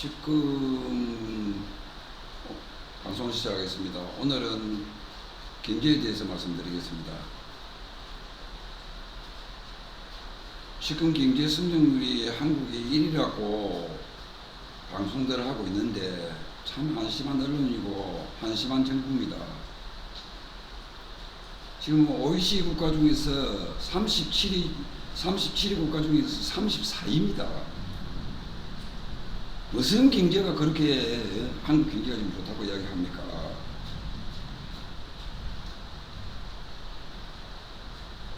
지금 어, 방송을 시작하겠습니다. 오늘은 경제에 대해서 말씀드리겠습니다. 지금 경제 성장률이 한국이 1위라고 방송들을 하고 있는데 참 한심한 언론이고 한심한 정부입니다. 지금 OECD 국가 중에서 37위 37위 국가 중에서 34위입니다. 무슨 경제가 그렇게 한국 경제가 좀 좋다고 이야기합니까?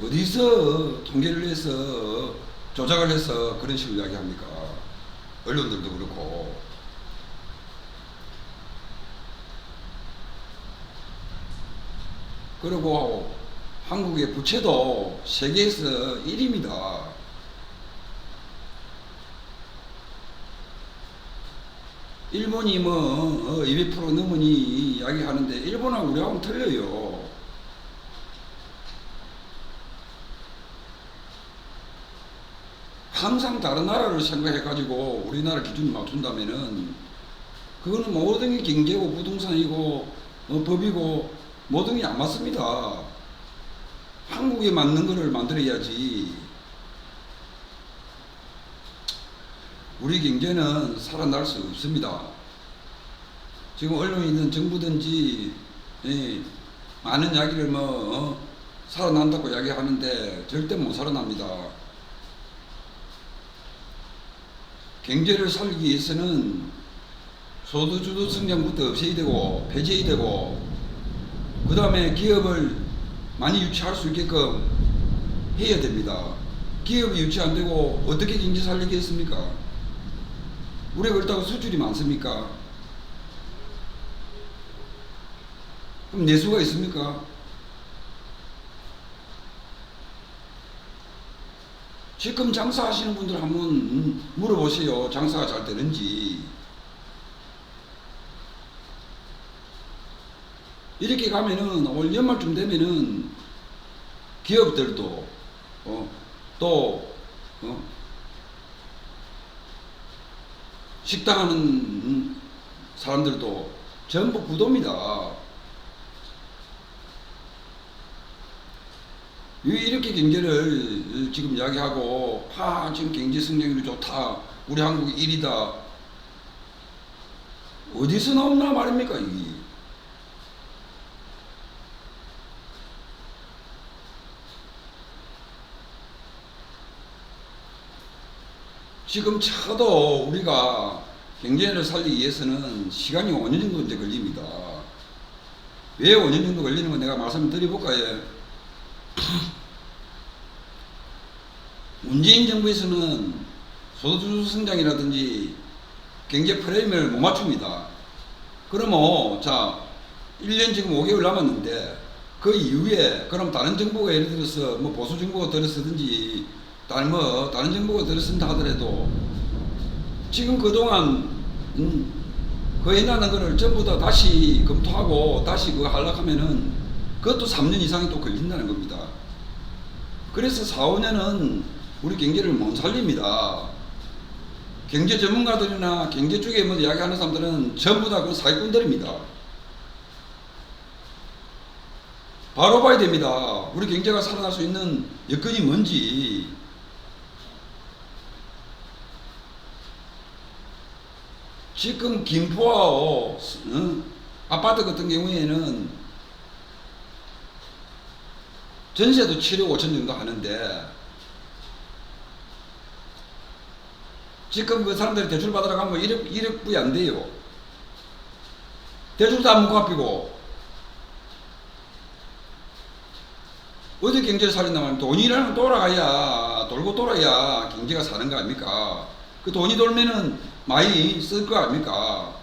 어디서 통계를 해서 조작을 해서 그런 식으로 이야기합니까? 언론들도 그렇고 그리고 한국의 부채도 세계에서 1위입니다. 일본이 뭐 어, 200% 넘으니 이야기하는데 일본하고 우리하고는 틀려요. 항상 다른 나라를 생각해가지고 우리나라 기준을 맞춘다면은 그거는 모든 게 경제고 부동산이고 어, 법이고 모든 게 안 맞습니다. 한국에 맞는 거를 만들어야지. 우리 경제는 살아날 수 없습니다. 지금 언론에 있는 정부든지 예, 많은 이야기를 뭐 어, 살아난다고 이야기하는데 절대 못 살아납니다. 경제를 살기 위해서는 소득주도 성장부터 없애야 되고 폐지해야 되고 그 다음에 기업을 많이 유치할 수 있게끔 해야 됩니다. 기업이 유치 안 되고 어떻게 경제 살리겠습니까? 우리가 그렇다고 수출이 많습니까? 그럼 내수가 있습니까? 지금 장사하시는 분들 한번 물어보세요. 장사가 잘 되는지. 이렇게 가면은 올 연말쯤 되면은 기업들도 어, 또 어, 식당 하는 사람들도 전부 부도입니다. 왜 이렇게 경제를 지금 이야기하고 아 지금 경제 성장률이 좋다 우리 한국이 1위다 어디서 나온나 말입니까 이게 지금 차도 우리가 경제를 살리기 위해서는 시간이 5년 정도 걸립니다. 왜 5년 정도 걸리는 건 내가 말씀드려볼까요? 문재인 정부에서는 소득주 성장이라든지 경제 프레임을 못 맞춥니다. 그러면 자 1년 지금 5개월 남았는데 그 이후에 그럼 다른 정부가 예를 들어서 뭐 보수 정부가 들어서든지 다른 뭐 다른 정부가 들어선다 하더라도 지금 그동안 음, 그 해나는 거를 전부 다 다시 검토하고 다시 그거 하려면 그것도 3년 이상이 또 걸린다는 겁니다. 그래서 4, 5년은 우리 경제를 못 살립니다. 경제 전문가들이나 경제 쪽에 뭐 이야기하는 사람들은 전부 다 그 사기꾼들입니다. 바로 봐야 됩니다. 우리 경제가 살아날 수 있는 여건이 뭔지. 지금 김포와 어, 아파트 같은 경우에는 전세도 7억 5천 정도 하는데 지금 그 사람들이 대출 받으러 가면 1억, 1억 부이 안 돼요. 대출도 안 갚이고 어디 경제를 살린다면 돈이라는 돌아가야 돌고 돌아야 경제가 사는 거 아닙니까? 그 돈이 돌면은 많이 쓸 거 아닙니까?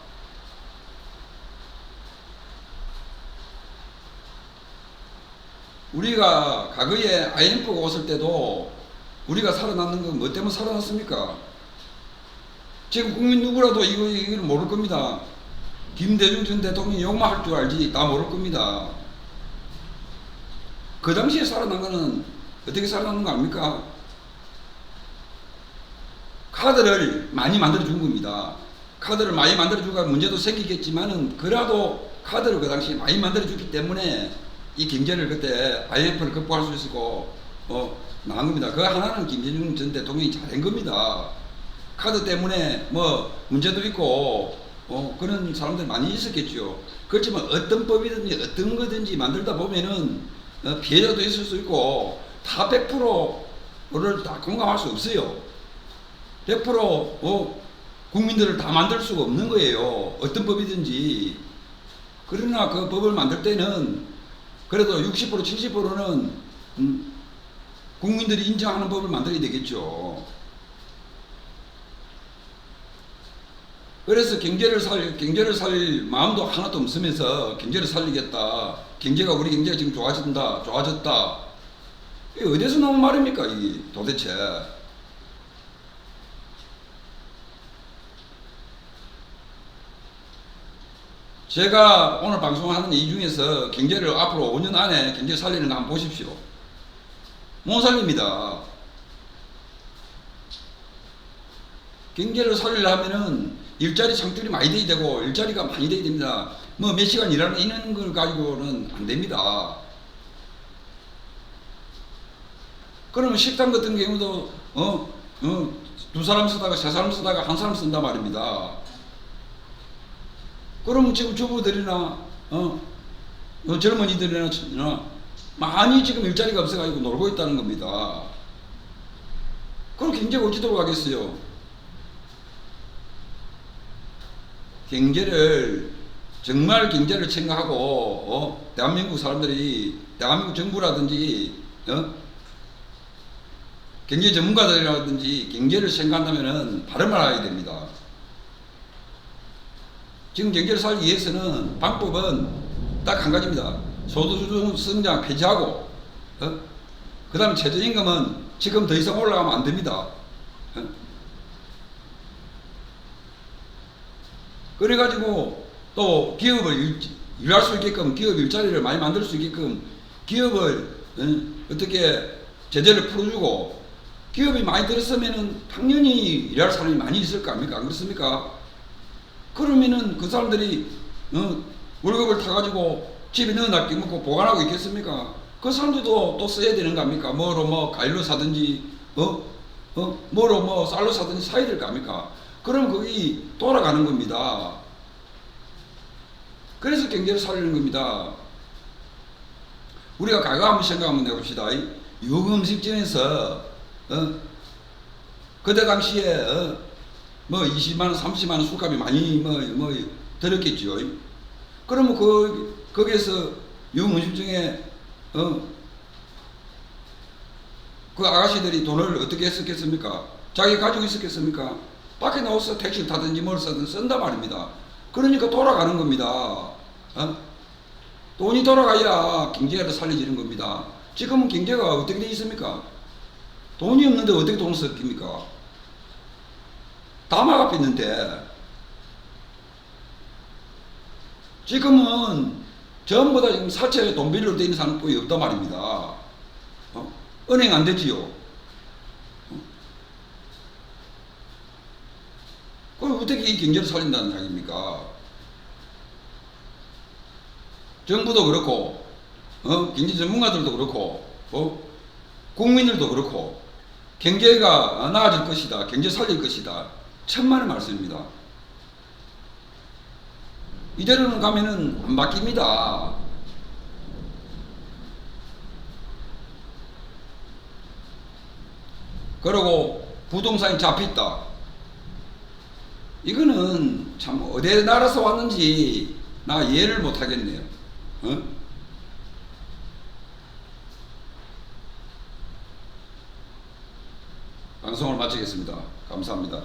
우리가 과거에 IMF가 왔을 때도 우리가 살아났는 건 뭐 때문에 살아났습니까? 지금 국민 누구라도 이거, 이걸 모를 겁니다. 김대중 전 대통령이 욕만 할 줄 알지 다 모를 겁니다. 그 당시에 살아난 거는 어떻게 살아나는 거 아닙니까? 카드를 많이 만들어 준 겁니다. 카드를 많이 만들어주가 문제도 생기겠지만은 그래도 카드를 그 당시 많이 만들어주기 때문에 이 경제를 그때 IMF를 극복할 수 있었고 어 나은 겁니다. 그 하나는 김대중 전 대통령이 잘한 겁니다. 카드 때문에 뭐 문제도 있고 어 그런 사람들 많이 있었겠죠. 그렇지만 어떤 법이든지 어떤 거든지 만들다 보면은 어, 피해자도 있을 수 있고 다 100%를 다 공감할 수 없어요. 100% 어, 국민들을 다 만들 수가 없는 거예요. 어떤 법이든지. 그러나 그 법을 만들 때는 그래도 60% 70%는 음, 국민들이 인정하는 법을 만들어야 되겠죠. 그래서 경제를 살 경제를 살 마음도 하나도 없으면서 경제를 살리겠다. 경제가 우리 경제가 지금 좋아진다, 좋아졌다. 이게 어디서 나온 말입니까, 이 도대체? 제가 오늘 방송하는 이 중에서 경제를 앞으로 5년 안에 경제 살리는 거 한번 보십시오. 못 살립니다. 경제를 살리려면은 일자리 창출이 많이 돼야 되고 일자리가 많이 돼야 됩니다. 뭐 몇 시간 일하는 이런 걸 가지고는 안 됩니다. 그러면 식당 같은 경우도 어, 어, 두 사람 쓰다가 세 사람 쓰다가 한 사람 쓴단 말입니다. 그러면 지금 주부들이나 어, 어, 젊은이들이나 어, 많이 지금 일자리가 없어가지고 놀고 있다는 겁니다. 그럼 경제가 어찌도록 하겠어요? 경제를 정말 경제를 생각하고 어, 대한민국 사람들이 대한민국 정부라든지 어, 경제 전문가들이라든지 경제를 생각한다면은 바른 말 해야 됩니다. 지금 경제를 살기 위해서는 방법은 딱 한 가지입니다. 소득 성장 폐지하고, 어? 그 다음에 최저임금은 지금 더 이상 올라가면 안 됩니다. 어? 그래가지고 또 기업을 일, 일할 수 있게끔 기업 일자리를 많이 만들 수 있게끔 기업을 어? 떻게 제재를 풀어주고 기업이 많이 들었으면은 당연히 일할 사람이 많이 있을 거 아닙니까? 안 그렇습니까? 그러면은 그 사람들이 어, 월급을 타가지고 집에 넣어놨기 먹고 보관하고 있겠습니까? 그 사람들도 또 써야 되는 거 아닙니까? 뭐로 뭐 과일로 사든지 어? 어? 뭐로 뭐 쌀로 사든지 사야 될거 아닙니까? 그럼 거기 돌아가는 겁니다. 그래서 경제를 살리는 겁니다. 우리가 과거 한번 생각 한번 해봅시다. 유흥음식점에서 어? 그때 당시에 어? 뭐 20만 원, 30만 원 술값이 많이 뭐, 뭐 들었겠죠. 그러면 그 거기에서 유흥음식점에 어? 그 아가씨들이 돈을 어떻게 했었겠습니까? 자기 가지고 있었겠습니까? 밖에 나와서 택시를 타든지 뭘 사든 쓴단 말입니다. 그러니까 돌아가는 겁니다. 어? 돈이 돌아가야 경제가 살려지는 겁니다. 지금은 경제가 어떻게 되어 있습니까? 돈이 없는데 어떻게 돈을 씁니까? 다 막아서 있는데 지금은 전부 다 지금 사채에 돈 빌려 되 있는 사람뿐이 없단 말입니다. 어? 은행 안 되지요. 어? 그럼 어떻게 이 경제를 살린다는 이야기입니까? 정부도 그렇고, 어? 경제 전문가들도 그렇고, 어? 국민들도 그렇고, 경제가 나아질 것이다. 경제 살릴 것이다. 천만의 말씀입니다. 이대로는 가면은 안 바뀝니다. 그리고 부동산이 잡혔다. 이거는 참 어디 나라에서 왔는지 나 이해를 못 하겠네요. 어? 방송을 마치겠습니다. 감사합니다.